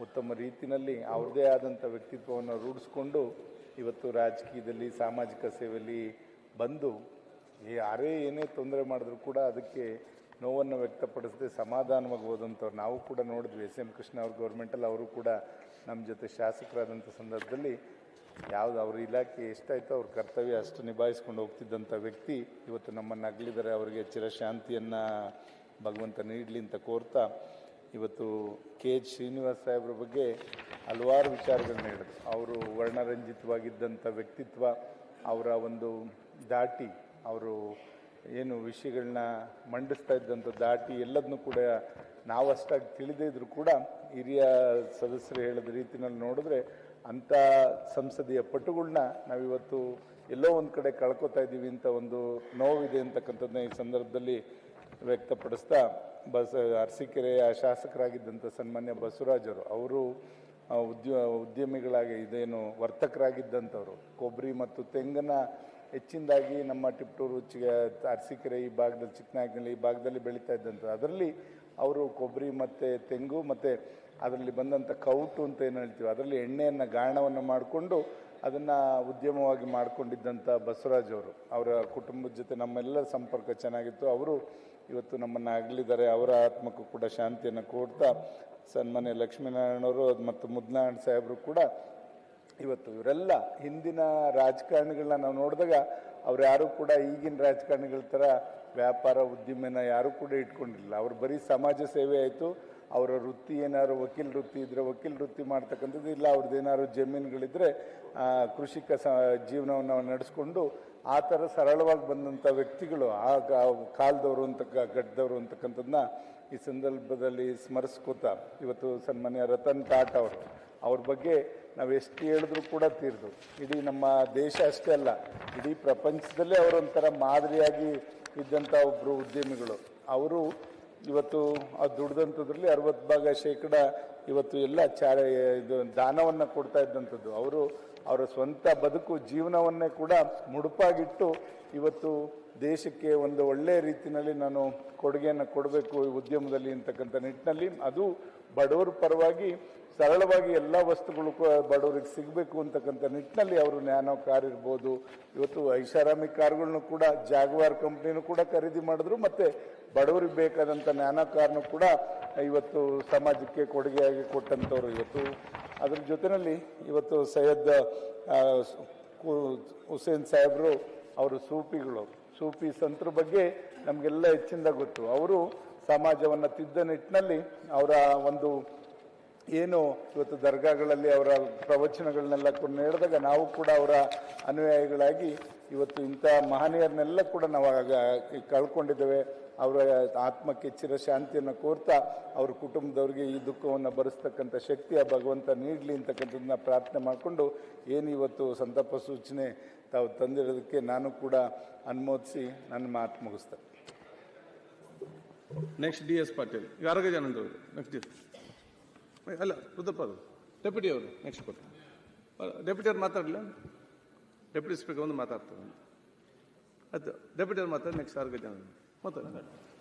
ಉತ್ತಮ ರೀತಿಯಲ್ಲಿ ಅವ್ರದ್ದೇ ಆದಂಥ ವ್ಯಕ್ತಿತ್ವವನ್ನು ರೂಢಿಸ್ಕೊಂಡು ಇವತ್ತು ರಾಜಕೀಯದಲ್ಲಿ, ಸಾಮಾಜಿಕ ಸೇವೆಯಲ್ಲಿ ಬಂದು ಯಾರೇ ಏನೇ ತೊಂದರೆ ಮಾಡಿದ್ರು ಕೂಡ ಅದಕ್ಕೆ ನೋವನ್ನು ವ್ಯಕ್ತಪಡಿಸದೆ ಸಮಾಧಾನವಾಗಿ ಹೋದಂಥವ್ರು ನಾವು ಕೂಡ ನೋಡಿದ್ವಿ. ಎಸ್ ಎಂ ಕೃಷ್ಣ ಅವ್ರ ಗೌರ್ಮೆಂಟಲ್ಲಿ ಅವರು ಕೂಡ ನಮ್ಮ ಜೊತೆ ಶಾಸಕರಾದಂಥ ಸಂದರ್ಭದಲ್ಲಿ ಯಾವುದು ಅವ್ರ ಇಲಾಖೆ ಎಷ್ಟಾಯ್ತೋ ಅವ್ರ ಕರ್ತವ್ಯ ಅಷ್ಟು ನಿಭಾಯಿಸ್ಕೊಂಡು ಹೋಗ್ತಿದ್ದಂಥ ವ್ಯಕ್ತಿ ಇವತ್ತು ನಮ್ಮನ್ನು ಅಗಲಿದರೆ ಅವರಿಗೆ ಚಿರಶಾಂತಿಯನ್ನು ಭಗವಂತ ನೀಡಲಿ ಅಂತ ಕೋರ್ತಾ ಇವತ್ತು ಕೆ ಎಚ್ ಶ್ರೀನಿವಾಸ್ ಸಾಹೇಬ್ರ ಬಗ್ಗೆ ಹಲವಾರು ವಿಚಾರಗಳನ್ನ ಹೇಳಿದ್ರು ಅವರು ವರ್ಣರಂಜಿತವಾಗಿದ್ದಂಥ ವ್ಯಕ್ತಿತ್ವ, ಅವರ ಒಂದು ದಾಟಿ, ಅವರು ಏನು ವಿಷಯಗಳನ್ನ ಮಂಡಿಸ್ತಾ ಇದ್ದಂಥ ದಾಟಿ ಎಲ್ಲದನ್ನೂ ಕೂಡ ನಾವಷ್ಟಾಗಿ ತಿಳಿದೇ ಇದ್ರೂ ಕೂಡ ಹಿರಿಯ ಸದಸ್ಯರು ಹೇಳಿದ ರೀತಿನಲ್ಲಿ ನೋಡಿದ್ರೆ ಅಂಥ ಸಂಸದೀಯ ಪಟುಗಳನ್ನ ನಾವಿವತ್ತು ಎಲ್ಲೋ ಒಂದು ಕಡೆ ಕಳ್ಕೊತಾ ಇದ್ದೀವಿ ಅಂತ ಒಂದು ನೋವಿದೆ ಅಂತಕ್ಕಂಥದ್ದನ್ನ ಈ ಸಂದರ್ಭದಲ್ಲಿ ವ್ಯಕ್ತಪಡಿಸ್ತಾ ಬಸ್ ಅರಸೀಕೆರೆಯ ಶಾಸಕರಾಗಿದ್ದಂಥ ಸನ್ಮಾನ್ಯ ಬಸವರಾಜರು, ಅವರು ಉದ್ಯೋ, ಉದ್ಯಮಿಗಳಾಗಿ ಇದೇನು ವರ್ತಕರಾಗಿದ್ದಂಥವ್ರು. ಕೊಬ್ಬರಿ ಮತ್ತು ತೆಂಗನ ಹೆಚ್ಚಿನದಾಗಿ ನಮ್ಮ ಟಿಪ್ಟೂರು ಚಿ ಅರಸೀಕೆರೆ ಈ ಭಾಗದಲ್ಲಿ ಚಿಕ್ಕನಾಗಿನಲ್ಲಿ ಈ ಭಾಗದಲ್ಲಿ ಬೆಳೀತಾ ಇದ್ದಂಥ ಅದರಲ್ಲಿ ಅವರು ಕೊಬ್ಬರಿ ಮತ್ತು ತೆಂಗು ಮತ್ತು ಅದರಲ್ಲಿ ಬಂದಂಥ ಕೌಟು ಅಂತ ಏನು ಹೇಳ್ತೀವಿ, ಅದರಲ್ಲಿ ಎಣ್ಣೆಯನ್ನು ಗಾಣವನ್ನು ಮಾಡಿಕೊಂಡು ಅದನ್ನು ಉದ್ಯಮವಾಗಿ ಮಾಡಿಕೊಂಡಿದ್ದಂಥ ಬಸವರಾಜ್ ಅವರು. ಅವರ ಕುಟುಂಬದ ಜೊತೆ ನಮ್ಮೆಲ್ಲರ ಸಂಪರ್ಕ ಚೆನ್ನಾಗಿತ್ತು. ಅವರು ಇವತ್ತು ನಮ್ಮನ್ನು ಅಗಲಿದ್ದಾರೆ. ಅವರ ಆತ್ಮಕ್ಕೂ ಕೂಡ ಶಾಂತಿಯನ್ನು ಕೊಡ್ತಾ, ಸನ್ಮಾನ್ಯ ಲಕ್ಷ್ಮೀನಾರಾಯಣವರು ಮತ್ತು ಮುದ್ನಾರಾಯಣ ಸಾಹೇಬರು ಕೂಡ ಇವತ್ತು ಇವರೆಲ್ಲ ಹಿಂದಿನ ರಾಜಕಾರಣಿಗಳನ್ನ ನಾವು ನೋಡಿದಾಗ ಅವ್ರು ಯಾರು ಕೂಡ ಈಗಿನ ರಾಜಕಾರಣಿಗಳ ಥರ ವ್ಯಾಪಾರ ಉದ್ದಿಮೆನ ಯಾರೂ ಕೂಡ ಇಟ್ಕೊಂಡಿಲ್ಲ ಅವ್ರು ಬರೀ ಸಮಾಜ ಸೇವೆ ಆಯಿತು. ಅವರ ವೃತ್ತಿ ಏನಾದ್ರು ವಕೀಲ ವೃತ್ತಿ ಇದ್ದರೆ ವಕೀಲ ವೃತ್ತಿ ಮಾಡ್ತಕ್ಕಂಥದ್ದು ಇಲ್ಲ ಅವ್ರದ್ದು ಏನಾದ್ರು ಜಮೀನುಗಳಿದ್ರೆ ಆ, ಕೃಷಿಕ ಸ ಜೀವನವನ್ನು ನಡೆಸ್ಕೊಂಡು ಆ ಥರ ಸರಳವಾಗಿ ಬಂದಂಥ ವ್ಯಕ್ತಿಗಳು ಆ ಕಾಲದವರು ಅಂತ ಗಡ್ಡದವರು ಅಂತಕ್ಕಂಥದ್ದನ್ನ ಈ ಸಂದರ್ಭದಲ್ಲಿ ಸ್ಮರಿಸ್ಕೋತಾ ಇವತ್ತು ಸನ್ಮಾನ್ಯ ರತನ್ ಟಾಟ್ ಅವರು ಅವ್ರ ಬಗ್ಗೆ ನಾವು ಎಷ್ಟು ಹೇಳಿದ್ರು ಕೂಡ ತೀರ್ದು. ಇಡೀ ನಮ್ಮ ದೇಶ ಅಷ್ಟೇ ಅಲ್ಲ ಇಡೀ ಪ್ರಪಂಚದಲ್ಲೇ ಅವರೊಂಥರ ಮಾದರಿಯಾಗಿ ಇದ್ದಂಥ ಒಬ್ಬರು ಉದ್ಯಮಿಗಳು. ಅವರು ಇವತ್ತು ಆ ದುಡ್ದಂಥದ್ರಲ್ಲಿ ಅರವತ್ತು ಭಾಗ ಶೇಕಡ ಇವತ್ತು ಎಲ್ಲ ಚಾರ, ಇದು ದಾನವನ್ನು ಕೊಡ್ತಾ ಇದ್ದಂಥದ್ದು. ಅವರು ಅವರ ಸ್ವಂತ ಬದುಕು, ಜೀವನವನ್ನೇ ಕೂಡ ಮುಡುಪಾಗಿಟ್ಟು ಇವತ್ತು ದೇಶಕ್ಕೆ ಒಂದು ಒಳ್ಳೆಯ ರೀತಿಯಲ್ಲಿ ನಾನು ಕೊಡುಗೆಯನ್ನು ಕೊಡಬೇಕು ಈ ಉದ್ಯಮದಲ್ಲಿ ಅಂತಕ್ಕಂಥ ನಿಟ್ಟಿನಲ್ಲಿ. ಅದು ಬಡವರ ಪರವಾಗಿ ಸರಳವಾಗಿ ಎಲ್ಲ ವಸ್ತುಗಳು ಬಡವರಿಗೆ ಸಿಗಬೇಕು ಅಂತಕ್ಕಂಥ ನಿಟ್ಟಿನಲ್ಲಿ ಅವರು ನ್ಯಾನೋ ಕಾರ್ ಇರ್ಬೋದು, ಇವತ್ತು ಐಷಾರಾಮಿ ಕಾರ್ಗಳನ್ನು ಕೂಡ, ಜಾಗ್ವಾರ್ ಕಂಪ್ನಿನೂ ಕೂಡ ಖರೀದಿ ಮಾಡಿದ್ರು. ಮತ್ತು ಬಡವರಿಗೆ ಬೇಕಾದಂಥ ನ್ಯಾನೋ ಕಾರ್ನು ಕೂಡ ಇವತ್ತು ಸಮಾಜಕ್ಕೆ ಕೊಡುಗೆಯಾಗಿ ಕೊಟ್ಟಂಥವ್ರು ಇವತ್ತು. ಅದ್ರ ಜೊತೆಯಲ್ಲಿ ಇವತ್ತು ಸೈಯದ್ ಹುಸೇನ್ ಸಾಹೇಬರು ಅವರು ಸೂಪಿಗಳು ಸೂಫಿ ಸಂತರ ಬಗ್ಗೆ ನಮಗೆಲ್ಲ ಹೆಚ್ಚಿಂದ ಗೊತ್ತು. ಅವರು ಸಮಾಜವನ್ನು ತಿದ್ದ ನಿಟ್ಟಿನಲ್ಲಿ ಅವರ ಒಂದು ಏನು ಇವತ್ತು ದರ್ಗಾಗಳಲ್ಲಿ ಅವರ ಪ್ರವಚನಗಳನ್ನೆಲ್ಲ ಕೂಡ ಹೇಳಿದಾಗ ನಾವು ಕೂಡ ಅವರ ಅನುಯಾಯಿಗಳಾಗಿ ಇವತ್ತು ಇಂಥ ಮಹನೀಯರನ್ನೆಲ್ಲ ಕೂಡ ನಾವು ಕಳ್ಕೊಂಡಿದ್ದೇವೆ. ಅವರ ಆತ್ಮಕ್ಕೆ ಚಿರ ಶಾಂತಿಯನ್ನು ಕೋರ್ತಾ ಅವ್ರ ಕುಟುಂಬದವ್ರಿಗೆ ಈ ದುಃಖವನ್ನು ಭರಿಸ್ತಕ್ಕಂಥ ಶಕ್ತಿ ಆ ಭಗವಂತ ನೀಡಲಿ ಅಂತಕ್ಕಂಥದ್ದನ್ನ ಪ್ರಾರ್ಥನೆ ಮಾಡಿಕೊಂಡು ಏನು ಇವತ್ತು ಸಂತಾಪ ಸೂಚನೆ ತಾವು ತಂದಿರೋದಕ್ಕೆ ನಾನು ಕೂಡ ಅನುಮೋದಿಸಿ ನನ್ನ ಮಾತು ಮುಗಿಸ್ತೇನೆ. ನೆಕ್ಸ್ಟ್ ಡಿ ಎಸ್ ಪಾಟೀಲ್ ಯಾರಿಗೆ ನೆಕ್ಸ್ಟ್ ಅಲ್ಲ ರುದ್ರಪ್ಪ ಅವರು. ಡೆಪ್ಯೂಟಿ ಅವರು ನೆಕ್ಸ್ಟ್ ಕೊಟ್ಟು. ಡೆಪ್ಯೂಟಿ ಅವ್ರು ಮಾತಾಡಲಿಲ್ಲ? ಡೆಪ್ಯೂಟಿ ಸ್ಪೀಕರ್ ಒಂದು ಮಾತಾಡ್ತಾರೆ. ಅದು ಡೆಪ್ಯೂಟಿ ಅವ್ರು ಮಾತಾಡಿ ನೆಕ್ಸ್ಟ್ ಯಾರಿಗೆ ಜನ. ಮಾತಾಡಿ.